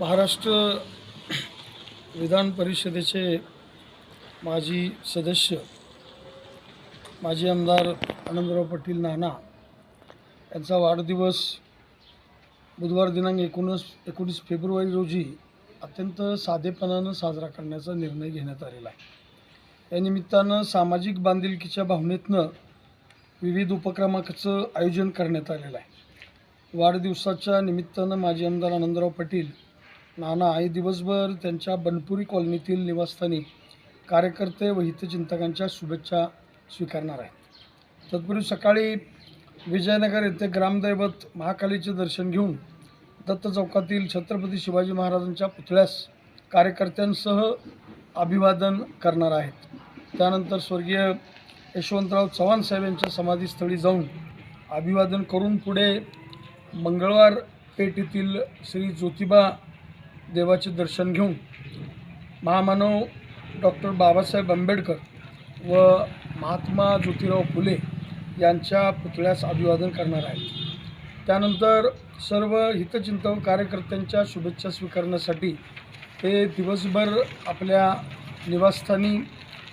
महाराष्ट्र विधान परिषदेचे माजी सदस्य माजी आमदार आनंदराव पाटील नाना यांचा वाढदिवस बुधवार दिनांक एकोणीस एकोणीस फेब्रुवारी रोजी अत्यंत साधेपणानं साजरा करण्याचा निर्णय घेण्यात आलेला आहे. या निमित्तानं सामाजिक बांधिलकीच्या भावनेतनं विविध उपक्रमाचं आयोजन करण्यात आलेलं आहे. वाढदिवसाच्या निमित्तानं माजी आमदार आनंदराव पाटील नाना आई दिवसभर त्यांच्या बनपुरी कॉलनीतील निवासस्थानी कार्यकर्ते व हितचिंतकांच्या शुभेच्छा स्वीकारणार आहेत. तत्पूर्वी सकाळी विजयनगर येथे ग्रामदैवत महाकालीचे दर्शन घेऊन दत्त चौकातील छत्रपती शिवाजी महाराजांच्या पुतळ्यास कार्यकर्त्यांसह अभिवादन करणार आहेत. त्यानंतर स्वर्गीय यशवंतराव चव्हाण साहेब यांच्या समाधीस्थळी जाऊन अभिवादन करून पुढे मंगळवार पेठ येथील श्री ज्योतिबा देवाचे दर्शन घेऊन महामानव डॉक्टर बाबासाहेब आंबेडकर व महात्मा ज्योतिराव फुले यांच्या पुतळ्यास अभिवादन करणार आहेत. त्यानंतर सर्व हितचिंतक कार्यकर्त्यांच्या शुभेच्छा स्वीकारण्यासाठी ते दिवसभर आपल्या निवासस्थानी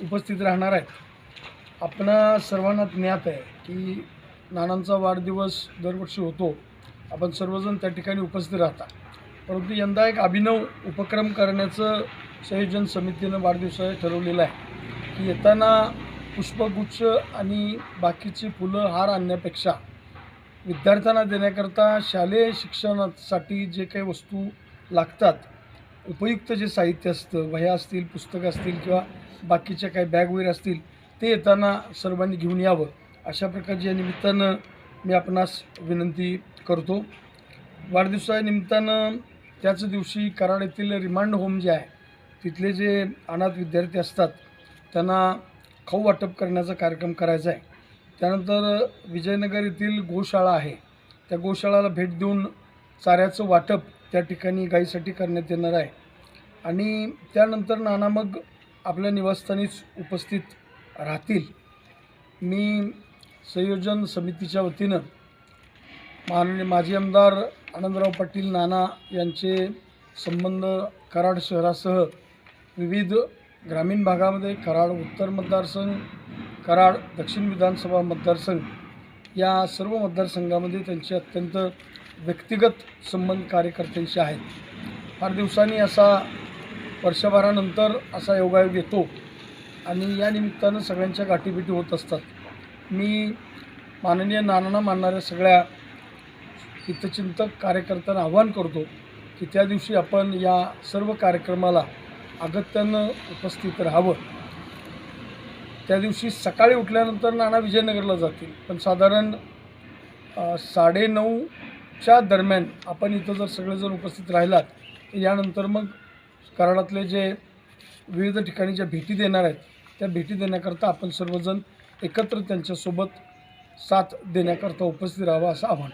उपस्थित राहणार आहेत. आपणा सर्वांना ज्ञात आहे की नानांचा वाढदिवस दरवर्षी होतो. आपण सर्वजण त्या ठिकाणी उपस्थित राहता. परंतु यंदा एक अभिनव उपक्रम करण्याचं संयोजन समितीनं वाढदिवसाला ठरवलेलं आहे. की येताना पुष्पगुच्छ आणि बाकीची फुलं हार आणण्यापेक्षा विद्यार्थ्यांना देण्याकरता शालेय शिक्षणासाठी जे काही वस्तू लागतात उपयुक्त जे साहित्य असतं वह्या असतील पुस्तकं असतील किंवा बाकीच्या काही बॅग वगैरे असतील ते येताना सर्वांनी घेऊन यावं. अशा प्रकारच्या निमित्तानं मी आपणास विनंती करतो. वाढदिवसा निमित्तानं त्याच दिवशी कराड येथील रिमांड होम जे आहे तिथले जे अनाथ विद्यार्थी असतात त्यांना खाऊ वाटप करण्याचा कार्यक्रम करायचा आहे. त्यानंतर विजयनगर येथील गोशाळा आहे. त्या गोशाळाला भेट देऊन चाऱ्याचं वाटप त्या ठिकाणी गाईसाठी करण्यात येणार आहे. आणि त्यानंतर नाना मग आपल्या निवासस्थानीच उपस्थित राहतील. मी संयोजन समितीच्या वतीनं माननीय माजी आमदार आनंदराव पाटील नाना यांचे संबंध कराड शहरासह विविध ग्रामीण भागामध्ये कराड उत्तर मतदारसंघ कराड दक्षिण विधानसभा मतदारसंघ या सर्व मतदारसंघामध्ये त्यांचे अत्यंत व्यक्तिगत संबंध कार्यकर्त्यांशी आहेत. फार दिवसांनी असा वर्षभरानंतर असा योगायोग येतो आणि या निमित्तानं सगळ्यांच्या गाठीभेटी होत असतात. मी माननीय नानांना मानणाऱ्या सगळ्या हितचिंतक कार्यकर्त्यांना आवाहन करतो की त्या दिवशी आपण या सर्व कार्यक्रमाला अगत्यानं उपस्थित राहावं. त्या दिवशी सकाळी उठल्यानंतर नाना विजयनगरला जातील. पण साधारण साडे साडेनऊच्या दरम्यान आपण इथं जर सगळेजण उपस्थित राहिलात तर यानंतर मग कराडातले जे विविध ठिकाणी ज्या भेटी देणार आहेत त्या भेटी देण्याकरता आपण सर्वजण एकत्र त्यांच्यासोबत साथ देण्याकरता उपस्थित राहावं असं आव्हान